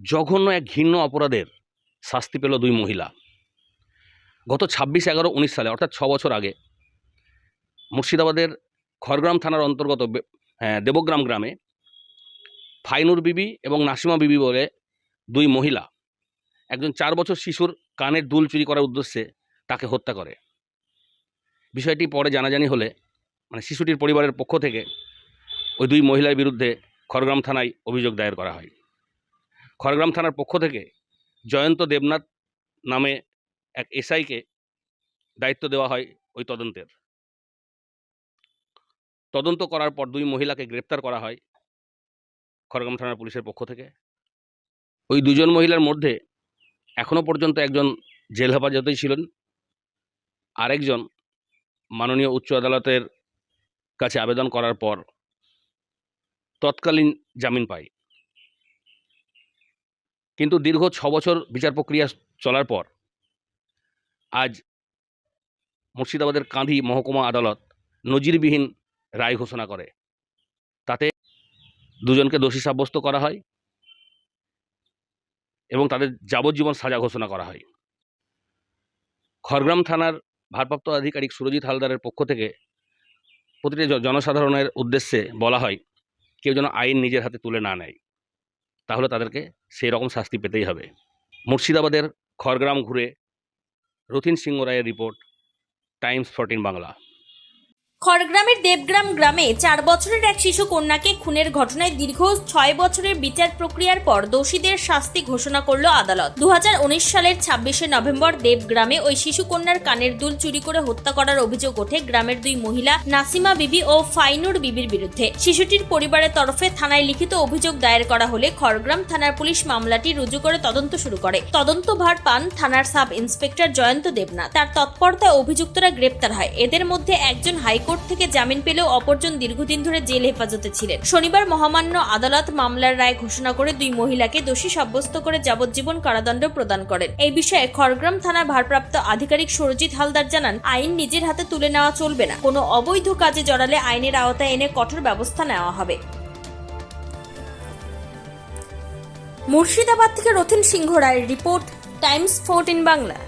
জঘন্য এক ঘৃণ্য অপরাধের শাস্তি পেল দুই মহিলা। গত ছাব্বিশ এগারো উনিশ সালে অর্থাৎ ছ বছর আগে মুর্শিদাবাদের খড়গ্রাম থানার অন্তর্গত হ্যাঁ, দেবগ্রাম গ্রামে ফাইনুর বিবি এবং নাসিমা বিবি বলে দুই মহিলা একজন চার বছর শিশুর কানের দুল চুরি করার উদ্দেশ্যে তাকে হত্যা করে। বিষয়টি পরে জানাজানি হলে মানে শিশুটির পরিবারের পক্ষ থেকে ওই দুই মহিলার বিরুদ্ধে খড়গ্রাম থানায় অভিযোগ দায়ের করা হয়। খড়গ্রাম থানার পক্ষ থেকে জয়ন্ত দেবনাথ নামে এক এসআইকে দায়িত্ব দেওয়া হয় ওই তদন্তের। তদন্ত করার পর দুই মহিলাকে গ্রেপ্তার করা হয় খড়গ্রাম থানার পুলিশের পক্ষ থেকে। ওই দুজন মহিলার মধ্যে এখনও পর্যন্ত একজন জেল হেফাজতেই ছিলেন, আরেকজন মাননীয় উচ্চ আদালতের কাছে আবেদন করার পর তৎকালীন জামিন পায়। কিন্তু দীর্ঘ ছ বছর বিচার প্রক্রিয়া চলার পর আজ মুর্শিদাবাদের কাঁধি মহকুমা আদালত নজিরবিহীন রায় ঘোষণা করে। তাতে দুজনকে দোষী সাব্যস্ত করা হয় এবং তাদের যাবজ্জীবন সাজা ঘোষণা করা হয়। খড়গ্রাম থানার ভারপ্রাপ্ত আধিকারিক সুরজিৎ হালদারের পক্ষ থেকে প্রতিটি জনসাধারণের উদ্দেশ্যে বলা হয়, কেউ যেন আইন নিজের হাতে তুলে না নেয়। তাহলে তাদেরকে সেই রকম শাস্তি পেতেই হবে। মুর্শিদাবাদের খড়গ্রাম ঘুরে রথিন সিংহ রায়ের রিপোর্ট টাইমস ফোরটিন বাংলা। খড়গ্রামের দেবগ্রাম গ্রামে চার বছরের এক শিশু কন্যাকে খুনের ঘটনায় দীর্ঘ ছয় বছরের বিচার প্রক্রিয়ার পর দোষীদের শাস্তি ঘোষণা করল আদালত। দুহাজার উনিশ সালের ছাব্বিশে নভেম্বর দেবগ্রামে ওই শিশু কন্যার কানের দুল চুরি করে হত্যা করার অভিযোগ ওঠে গ্রামের দুই মহিলা নাসিমা বিবি ও ফাইনুর বিবির বিরুদ্ধে। শিশুটির পরিবারের তরফে থানায় লিখিত অভিযোগ দায়ের করা হলে খড়গ্রাম থানার পুলিশ মামলাটি রুজু করে তদন্ত শুরু করে। তদন্তভার পান থানার সাব ইন্সপেক্টর জয়ন্ত দেবনাথ। তার তৎপরতায় অভিযুক্তরা গ্রেপ্তার হয়। এদের মধ্যে একজন হাইকোর্ট থেকে জামিন পেলেও অপরজন দীর্ঘদিন ধরে জেল হেফাজতে ছিলেন। শনিবার মহামান্য আদালত মামলার রায় ঘোষণা করে দুই মহিলাকে দোষী সাব্যস্ত করে যাবজ্জীবন কারাদণ্ড প্রদান করেন। এই বিষয়ে খড়গ্রাম থানার ভারপ্রাপ্ত আধিকারিক সরজিৎ হালদার জানান, আইন নিজের হাতে তুলে নেওয়া চলবে না। কোনো অবৈধ কাজে জড়ালে আইনের আওতায় এনে কঠোর ব্যবস্থা নেওয়া হবে। মুর্শিদাবাদ থেকে রথিন সিংহ রায়ের রিপোর্ট, টাইমস ফোরটিন বাংলা।